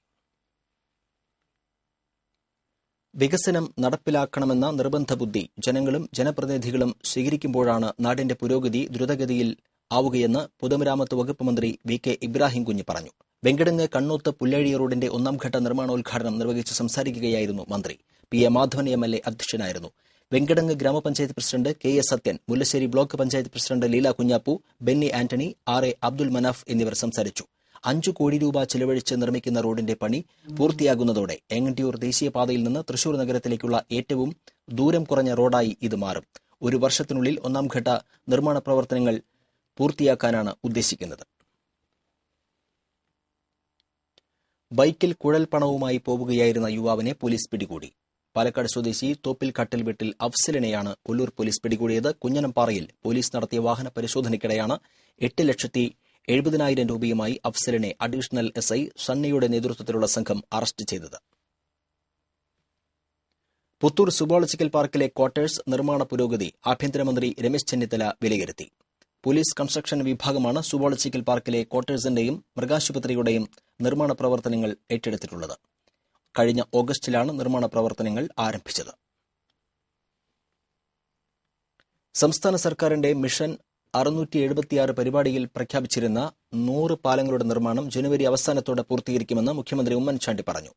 വികസനം നടപ്പിലാക്കണമെന്ന നിർബന്ധ ബുദ്ധി ജനങ്ങളും ജനപ്രതിനിധികളും സ്വീകരിക്കുമ്പോഴാണ് നാടിന്റെ പുരോഗതി ദ്രുതഗതിയിൽ ആവുകയെന്ന് പൊതുമരാമത്ത് വകുപ്പ് മന്ത്രി വി കെ ഇബ്രാഹിം കുഞ്ഞ് പറഞ്ഞു. വെങ്കിടങ്ങ് കണ്ണൂത്ത് പുല്ലഴി റോഡിന്റെ ഒന്നാം ഘട്ട നിർമ്മാണോദ്ഘാടനം നിർവഹിച്ച് സംസാരിക്കുകയായിരുന്നു മന്ത്രി. P A Madhavan M L A അധ്യക്ഷനായിരുന്നു. വെങ്കിടങ്ങ് ഗ്രാമപഞ്ചായത്ത് president K S Sathyan Mullassery block panchayat president Leela Kunjappu Benny Antony R A Abdul Manaf എന്നിവർ സംസാരിച്ചു. അഞ്ചു കോടി രൂപ ചെലവഴിച്ച് നിർമ്മിക്കുന്ന റോഡിന്റെ പണി പൂർത്തിയാകുന്നതോടെ എങ്ങണ്ടിയൂർ ദേശീയപാതയിൽ നിന്ന് തൃശൂർ നഗരത്തിലേക്കുള്ള ഏറ്റവും ദൂരം കുറഞ്ഞ റോഡായി ഇത് മാറും. ഒരു വർഷത്തിനുള്ളിൽ ഒന്നാം ഘട്ട നിർമ്മാണ പ്രവർത്തനങ്ങൾ പൂർത്തിയാക്കാനാണ് ഉദ്ദേശിക്കുന്നത്. ബൈക്കിൽ കുഴൽപ്പണവുമായി പോവുകയായിരുന്ന യുവാവിനെ പോലീസ് പിടികൂടി. പാലക്കാട് സ്വദേശി തോപ്പിൽ കട്ടിൽ വീട്ടിൽ അഫ്സലിനെയാണ് കൊല്ലൂർ പോലീസ് പിടികൂടിയത്. കുഞ്ഞനംപാറയിൽ പോലീസ് നടത്തിയ വാഹന പരിശോധനയ്ക്കിടെയാണ് എട്ട് ലക്ഷത്തി എഴുപതിനായിരം രൂപയുമായി അഫ്സലിനെ അഡീഷണൽ എസ് ഐ സണ്ണിയുടെ നേതൃത്വത്തിലുള്ള സംഘം അറസ്റ്റ് ചെയ്തത്. പുത്തൂർ സുബോളജിക്കൽ പാർക്കിലെ ക്വാർട്ടേഴ്സ് നിർമ്മാണ പുരോഗതി ആഭ്യന്തരമന്ത്രി രമേശ് ചെന്നിത്തല വിലയിരുത്തി. പോലീസ് കൺസ്ട്രക്ഷൻ വിഭാഗമാണ് സുബോളജിക്കൽ പാർക്കിലെ ക്വാർട്ടേഴ്സിന്റെയും മൃഗാശുപത്രിയുടെയും നിർമ്മാണ പ്രവർത്തനങ്ങൾ ഏറ്റെടുത്തിട്ടുള്ളത്. കഴിഞ്ഞ ഓഗസ്റ്റിലാണ് നിർമ്മാണ പ്രവർത്തനങ്ങൾ ആരംഭിച്ചത്. സംസ്ഥാന സർക്കാരിന്റെ മിഷൻ അറുന്നൂറ്റി എഴുപത്തിയാറ് പരിപാടിയിൽ പ്രഖ്യാപിച്ചിരുന്ന നൂറ് പാലങ്ങളുടെ നിർമ്മാണം ജനുവരി അവസാനത്തോടെ പൂർത്തീകരിക്കുമെന്ന് മുഖ്യമന്ത്രി ഉമ്മൻചാണ്ടി പറഞ്ഞു.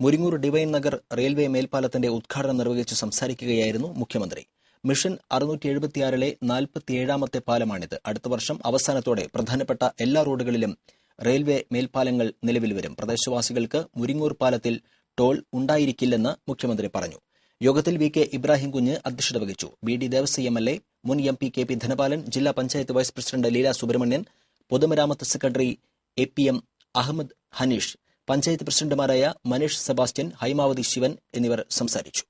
മുരിങ്ങൂർ ഡിവൈൻ നഗർ റെയിൽവേ മേൽപ്പാലത്തിന്റെ ഉദ്ഘാടനം നിർവഹിച്ച് സംസാരിക്കുകയായിരുന്നു മുഖ്യമന്ത്രി. മിഷൻ അറുന്നൂറ്റി എഴുപത്തിയാറിലെ നാൽപ്പത്തിയേഴാമത്തെ പാലമാണിത്. അടുത്ത വർഷം അവസാനത്തോടെ പ്രധാനപ്പെട്ട എല്ലാ റോഡുകളിലും റെയിൽവേ മേൽപ്പാലങ്ങൾ നിലവിൽ വരും. പ്രദേശവാസികൾക്ക് മുരിങ്ങൂർ പാലത്തിൽ ടോൾ ഉണ്ടായിരിക്കില്ലെന്ന് മുഖ്യമന്ത്രി പറഞ്ഞു. യോഗത്തിൽ വി കെ ഇബ്രാഹിം കുഞ്ഞ് അധ്യക്ഷത വഹിച്ചു. B D Devasi M L A മുൻ M P K P Dhanapalan ജില്ലാ പഞ്ചായത്ത് വൈസ് പ്രസിഡന്റ് ലീല സുബ്രഹ്മണ്യൻ പൊതുമരാമത്ത് secretary A P M Ahammed Haneesh panchayat പ്രസിഡന്റുമാരായ മനീഷ് സെബാസ്റ്റ്യൻ ഹൈമാവതി ശിവൻ എന്നിവർ സംസാരിച്ചു.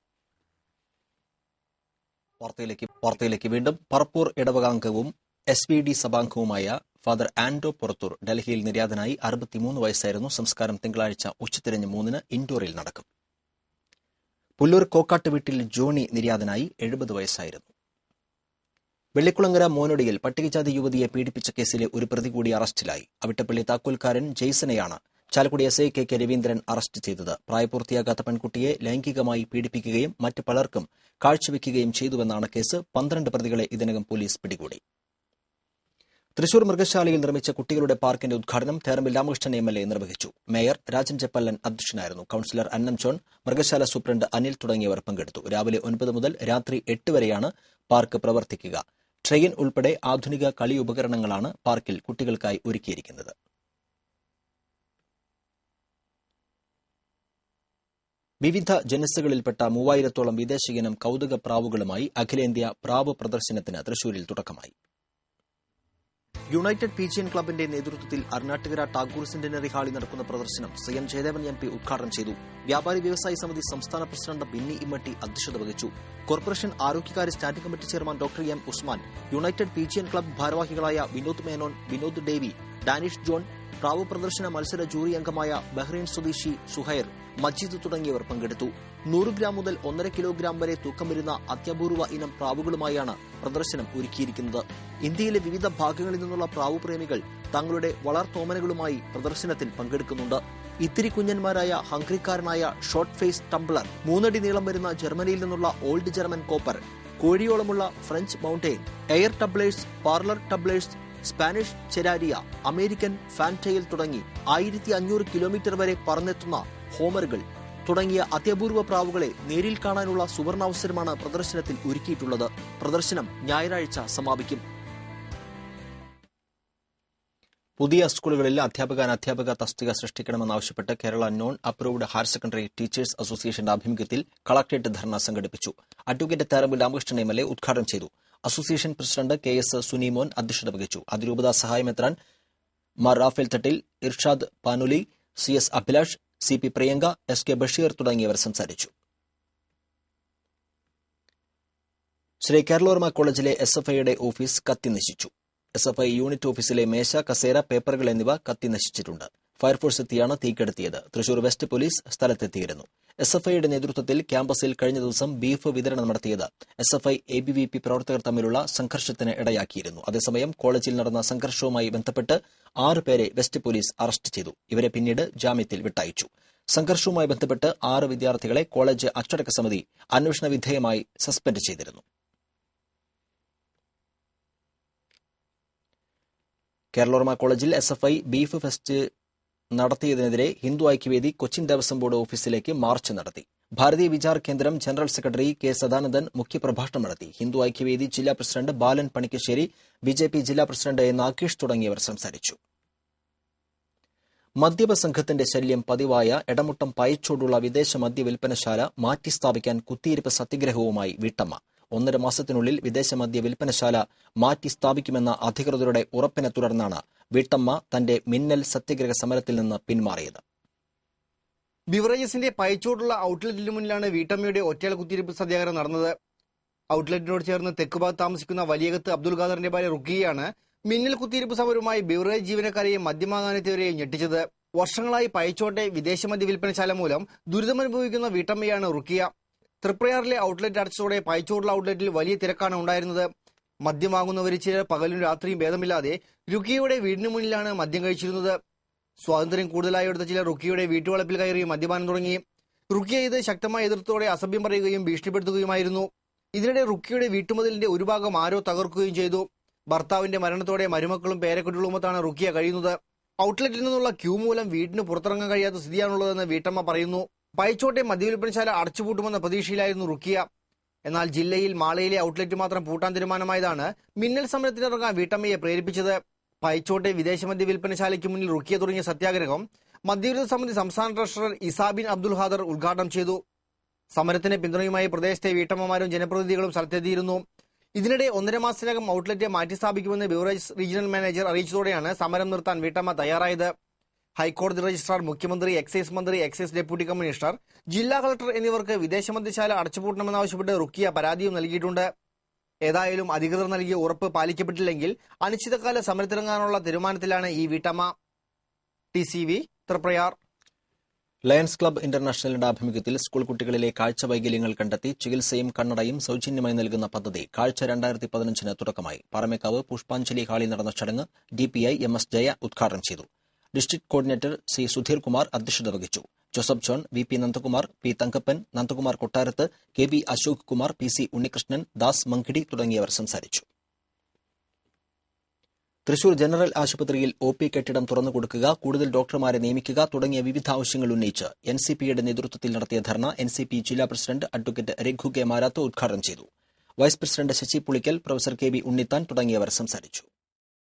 വാർത്തയിലേക്ക് വാർത്തയിലേക്ക് വീണ്ടും പറപ്പൂർ ഇടവകാംഗവും എസ് വി ഡി സഭാംഗവുമായ ഫാദർ ആൻഡോ പുറത്തൂർ ഡൽഹിയിൽ നിര്യാതനായി അറുപത്തിമൂന്ന് വയസ്സായിരുന്നു സംസ്കാരം തിങ്കളാഴ്ച ഉച്ചതിരിഞ്ഞ് മൂന്നിന് ഇൻഡോറിൽ നടക്കും. പുല്ലൂർ കോക്കാട്ട് വീട്ടിൽ ജോണി നിര്യാതനായി എഴുപത് വയസ്സായിരുന്നു. വെള്ളിക്കുളങ്ങര മോനൊടിയിൽ പട്ടികജാതി യുവതിയെ പീഡിപ്പിച്ച കേസിലെ ഒരു പ്രതി കൂടി അറസ്റ്റിലായി. Avittappilly Thakkolkaran ജെയ്സനെയാണ് Chalakudy S I K K Raveendran arrest ചെയ്തത്. പ്രായപൂർത്തിയാകാത്ത പെൺകുട്ടിയെ ലൈംഗികമായി പീഡിപ്പിക്കുകയും മറ്റ് പലർക്കും കാഴ്ചവെക്കുകയും ചെയ്തുവെന്നാണ് കേസ്. പന്ത്രണ്ട് പ്രതികളെ ഇതിനകം പോലീസ് പിടികൂടി. തൃശൂർ മൃഗശാലയിൽ നിർമ്മിച്ച കുട്ടികളുടെ പാർക്കിന്റെ ഉദ്ഘാടനം Therambil Ramakrishnan M L A നിർവഹിച്ചു. മേയർ രാജൻ ചെപ്പല്ലൻ അധ്യക്ഷനായിരുന്നു. കൌൺസിലർ അന്നം ജോൺ മൃഗശാല സൂപ്രണ്ട് അനിൽ തുടങ്ങിയവർ പങ്കെടുത്തു. രാവിലെ ഒൻപത് മുതൽ രാത്രി എട്ട് വരെയാണ് പാർക്ക് പ്രവർത്തിക്കുക. ട്രെയിൻ ഉൾപ്പെടെ ആധുനിക കളി ഉപകരണങ്ങളാണ് പാർക്കിൽ കുട്ടികൾക്കായി ഒരുക്കിയിരിക്കുന്നത്. വിവിധ ജനസുകളിൽപ്പെട്ട മൂവായിരത്തോളം വിദേശികനം കൗതുക പ്രാവുകളുമായി അഖിലേന്ത്യാ പ്രാവ് പ്രദർശനത്തിന് തൃശൂരിൽ തുടക്കമായി. യുണൈറ്റഡ് പീജിയൻ ക്ലബിന്റെ നേതൃത്വത്തിൽ അരുണാട്ടുകര ടാഗൂർ സെന്റിനറി ഹാളിൽ നടക്കുന്ന പ്രദർശനം C M Jayadevan M P ഉദ്ഘാടനം ചെയ്തു. വ്യാപാരി വ്യവസായി സമിതി സംസ്ഥാന പ്രസിഡന്റ് ബിന്നി ഇമ്മട്ടി അധ്യക്ഷത വഹിച്ചു. Corporation ആരോഗ്യകാര്യ standing committee chairman doctor M Usman united pigeon club ഭാരവാഹികളായ വിനോദ് മേനോൻ വിനോദ് ഡേവി ഡാനിഷ് ജോൺ പ്രാവ് പ്രദർശന മത്സര ജൂറി അംഗമായ ബഹ്റൈൻ സ്വദേശി സുഹൈർ മജീദ് തുടങ്ങിയവർ പങ്കെടുത്തു. നൂറ് ഗ്രാം മുതൽ ഒന്നര കിലോഗ്രാം വരെ തൂക്കം വരുന്ന അത്യപൂർവ ഇനം പ്രാവുകളുമായാണ് പ്രദർശനം ഒരുക്കിയിരിക്കുന്നത്. ഇന്ത്യയിലെ വിവിധ ഭാഗങ്ങളിൽ നിന്നുള്ള പ്രാവു പ്രേമികൾ തങ്ങളുടെ വളർത്തോമനകളുമായി പ്രദർശനത്തിൽ പങ്കെടുക്കുന്നുണ്ട്. ഇത്തിരി കുഞ്ഞന്മാരായ ഹംഗ്രിക്കാരനായ ഷോർട്ട് ഫേസ് ടംബ്ലർ മൂന്നടി നീളം വരുന്ന ജർമ്മനിയിൽ നിന്നുള്ള old German copper കോഴിയോളമുള്ള French mountain air tumblers parlour tumblers Spanish ചെരാരിയ American fantail തുടങ്ങി ആയിരത്തി അഞ്ഞൂറ് കിലോമീറ്റർ വരെ പറന്നെത്തുന്ന ഹോമറുകൾ തുടങ്ങിയ അത്യപൂർവ പ്രാവുകളെ നേരിൽ കാണാനുള്ള സുവർണാവസരമാണ് പ്രദർശനത്തിൽ ഒരുക്കിയിട്ടുള്ളത്. പ്രദർശനം ഞായറാഴ്ച സമാപിക്കും. പുതിയ സ്കൂളുകളിൽ അധ്യാപക അനധ്യാപക തസ്തിക സൃഷ്ടിക്കണമെന്നാവശ്യപ്പെട്ട് Kerala non approved higher secondary teachers അസോസിയേഷന്റെ ആഭിമുഖ്യത്തിൽ കളക്ടറേറ്റ് ധർണ സംഘടിപ്പിച്ചു. Advocate Therambil Ramakrishnan M L A ഉദ്ഘാടനം ചെയ്തു. Association president K S Sunimon അധ്യക്ഷത വഹിച്ചു. അതിരൂപത സഹായമെത്രാൻ Mar Raphael Thattil Irshad Panuli C S Abhilash C P Priyanka S K Basheer തുടങ്ങിയവർ സംസാരിച്ചു. ശ്രീ കേരളവർമ്മ കോളേജിലെ എസ് എഫ് ഐയുടെ ഓഫീസ് കത്തിനശിച്ചു. എസ് എഫ് ഐ യൂണിറ്റ് ഓഫീസിലെ മേശ കസേര പേപ്പറുകൾ എന്നിവ കത്തിനശിച്ചിട്ടുണ്ട്. ഫയർഫോഴ്സ് എത്തിയാണ് തീ തീക്കെടുത്തിയത്. തൃശൂർ വെസ്റ്റ് പോലീസ് സ്ഥലത്തെത്തിയിരുന്നു. എസ് എഫ് ഐയുടെ നേതൃത്വത്തിൽ ക്യാമ്പസിൽ കഴിഞ്ഞ ദിവസം ബീഫ് വിതരണം നടത്തിയത്. S F I A B V P പ്രവർത്തകർ തമ്മിലുള്ള സംഘർഷത്തിന് ഇടയാക്കിയിരുന്നു. അതേസമയം കോളേജിൽ നടന്ന സംഘർഷവുമായി ബന്ധപ്പെട്ട് ആറ് പേരെ വെസ്റ്റ് പോലീസ് അറസ്റ്റ് ചെയ്തു. ഇവരെ പിന്നീട് ജാമ്യത്തിൽ വിട്ടയച്ചു. സംഘർഷവുമായി ബന്ധപ്പെട്ട് ആറ് വിദ്യാർത്ഥികളെ കോളേജ് അച്ചടക്ക സമിതി അന്വേഷണ വിധേയമായി സസ്പെൻഡ് ചെയ്തിരുന്നു. കേരളോർമ കോളേജിൽ S F I beef fest നടത്തിയതിനെതിരെ Hindu Aikyavedi Cochin Devaswom board ഓഫീസിലേക്ക് മാർച്ച് നടത്തി. ഭാരതീയ വിചാർ കേന്ദ്രം ജനറൽ സെക്രട്ടറി കെ സദാനന്ദൻ മുഖ്യപ്രഭാഷണം നടത്തി. ഹിന്ദു ഐക്യവേദി ജില്ലാ president Balan Panikkassery B J P ജില്ലാ പ്രസിഡന്റ് നാഗേഷ് തുടങ്ങിയവർ സംസാരിച്ചു. മദ്യപ സംഘത്തിന്റെ ശല്യം പതിവായ എടമുട്ടം പയച്ചോടുള്ള വിദേശ മദ്യ വിൽപ്പനശാല മാറ്റിസ്ഥാപിക്കാൻ കുത്തിയിരിപ്പ് സത്യഗ്രഹവുമായി വീട്ടമ്മ. ഒന്നര മാസത്തിനുള്ളിൽ വിദേശ മദ്യ വിൽപ്പനശാല മാറ്റി സ്ഥാപിക്കുമെന്ന അധികൃതരുടെ ഉറപ്പിനെ തുടർന്നാണ് വീട്ടമ്മ തന്റെ മിന്നൽ സത്യഗ്രഹ സമരത്തിൽ നിന്ന് പിന്മാറിയത്. ബിവറേജസിന്റെ പയച്ചോടുള്ള ഔട്ട്ലെറ്റിന് മുന്നിലാണ് വീട്ടമ്മയുടെ ഒറ്റയാൾ കുത്തിയിരിപ്പ് സത്യാഗ്രഹം നടന്നത്. ഔട്ട്ലെറ്റിനോട് ചേർന്ന് തെക്കുഭാഗത്ത് താമസിക്കുന്ന വലിയകത്ത് അബ്ദുൽ ഖാദറിന്റെ ഭാര്യ റുക്കിയാണ് മിന്നൽ കുത്തിയിരിപ്പ് സമരവുമായി ബിവറേജ് ജീവനക്കാരെയും മദ്യമാകാനെത്തിയവരെയും ഞെട്ടിച്ചത്. വർഷങ്ങളായി പയച്ചോട്ടെ വിദേശ മദ്യ വിൽപ്പനശാല മൂലം ദുരിതമനുഭവിക്കുന്ന വീട്ടമ്മയാണ് റുക്കിയ തൃപ്രയാറിലെ ഔട്ട്ലെറ്റ് അടച്ചതോടെ പയച്ചോടുള്ള ഔട്ട്ലെറ്റിൽ വലിയ തിരക്കാണ് ഉണ്ടായിരുന്നത്. മദ്യം വാങ്ങുന്നവരിൽ ചിലർ പകലും രാത്രിയും ഭേദമില്ലാതെ രുക്കിയയുടെ വീടിന് മുന്നിലാണ് മദ്യം കഴിച്ചിരുന്നത്. സ്വാതന്ത്ര്യം കൂടുതലായി എടുത്ത ചിലർ റുക്കിയുടെ വീട്ടുവളപ്പിൽ കയറി മദ്യപാനം തുടങ്ങി. റുക്കിയ ഇത് ശക്തമായ എതിർത്തോടെ അസഭ്യം പറയുകയും ഭീഷണിപ്പെടുത്തുകയുമായിരുന്നു. ഇതിനിടെ റുക്കിയുടെ വീട്ടുമതിലിന്റെ ഒരു ഭാഗം ആരോ തകർക്കുകയും ചെയ്തു. ഭർത്താവിന്റെ മരണത്തോടെ മരുമക്കളും പേരക്കുട്ടികളുമൊത്താണ് റുക്കിയ കഴിയുന്നത്. ഔട്ട്ലെറ്റിൽ നിന്നുള്ള ക്യൂ മൂലം വീടിന് പുറത്തിറങ്ങാൻ കഴിയാത്ത സ്ഥിതിയാണുള്ളതെന്ന് വീട്ടമ്മ പറയുന്നു. പയച്ചോട്ടെ മദ്യവിൽപ്പനശാല അടച്ചുപൂട്ടുമെന്ന പ്രതീക്ഷയിലായിരുന്നു റുക്കിയ. എന്നാൽ ജില്ലയിൽ മാളയിലെ ഔട്ട്ലെറ്റ് മാത്രം പൂട്ടാൻ തീരുമാനമായതാണ് മിന്നൽ സമരത്തിനിറങ്ങാൻ വീട്ടമ്മയെ പ്രേരിപ്പിച്ചത്. പയച്ചോട്ടെ വിദേശമദ്യ വിൽപ്പനശാലയ്ക്ക് മുന്നിൽ റുക്കിയ തുടങ്ങിയ സത്യാഗ്രഹം മദ്യവിരുദ്ധ സമിതി സംസ്ഥാന ട്രഷറർ ഇസാബിൻ അബ്ദുൽ ഹാദർ ഉദ്ഘാടനം ചെയ്തു. സമരത്തിന് പിന്തുണയുമായി പ്രദേശത്തെ വീട്ടമ്മമാരും ജനപ്രതിനിധികളും സ്ഥലത്തെത്തിയിരുന്നു. ഇതിനിടെ ഒന്നര മാസത്തിനകം ഔട്ട്ലെറ്റ് മാറ്റിസ്ഥാപിക്കുമെന്ന് ബിവറേജ് റീജിയണൽ മാനേജർ അറിയിച്ചതോടെയാണ് സമരം നിർത്താൻ വീട്ടമ്മ തയ്യാറായത്. ഹൈക്കോടതി രജിസ്ട്രാർ മുഖ്യമന്ത്രി എക്സൈസ് മന്ത്രി എക്സൈസ് ഡെപ്യൂട്ടി കമ്മീഷണർ ജില്ലാ കളക്ടർ എന്നിവർക്ക് വിദേശ മദ്യശാല അടച്ചുപൂട്ടണമെന്നാവശ്യപ്പെട്ട് റുക്കിയ പരാതിയും നൽകിയിട്ടുണ്ട്. ഏതായാലും അധികൃതർ നൽകിയ ഉറപ്പ് പാലിക്കപ്പെട്ടില്ലെങ്കിൽ അനിശ്ചിതകാല സമരത്തിറങ്ങാനുള്ള തീരുമാനത്തിലാണ് ഈ വീട്ടമ്മ. T C V Triprayar. Lions club ഇന്റർനാഷണലിന്റെ ആഭിമുഖ്യത്തിൽ സ്കൂൾ കുട്ടികളിലെ കാഴ്ച വൈകല്യങ്ങൾ കണ്ടെത്തി ചികിത്സയും കണ്ണടയും സൌജന്യമായി നൽകുന്ന പദ്ധതി കാഴ്ച രണ്ടായിരത്തി പതിനഞ്ചിന് തുടക്കമായി. പാറമേക്കാവ് പുഷ്പാഞ്ജലി ഹാളിൽ നടന്ന ചടങ്ങ് D P I M S Jaya ഉദ്ഘാടനം ചെയ്തു. District coordinator C Sudheer Kumar അധ്യക്ഷത വഹിച്ചു. Joseph John V P Nandakumar P Thankappan Nandakumar Kottarathu K B Ashok Kumar P C Unnikrishnan Das Mankidi തുടങ്ങിയവർ സംസാരിച്ചു. തൃശൂർ ജനറൽ ആശുപത്രിയിൽ ഒ പി കെട്ടിടം തുറന്നുകൊടുക്കുക കൂടുതൽ ഡോക്ടർമാരെ നിയമിക്കുക തുടങ്ങിയ വിവിധ ആവശ്യങ്ങൾ ഉന്നയിച്ച് എൻ സി പിയുടെ നേതൃത്വത്തിൽ നടത്തിയ ധർണ എൻ സി പി ജില്ലാ president advocate Raghu K Marath ഉദ്ഘാടനം ചെയ്തു. Vice president Sasi Pulikkal professor K B Unnithan തുടങ്ങിയവർ സംസാരിച്ചു.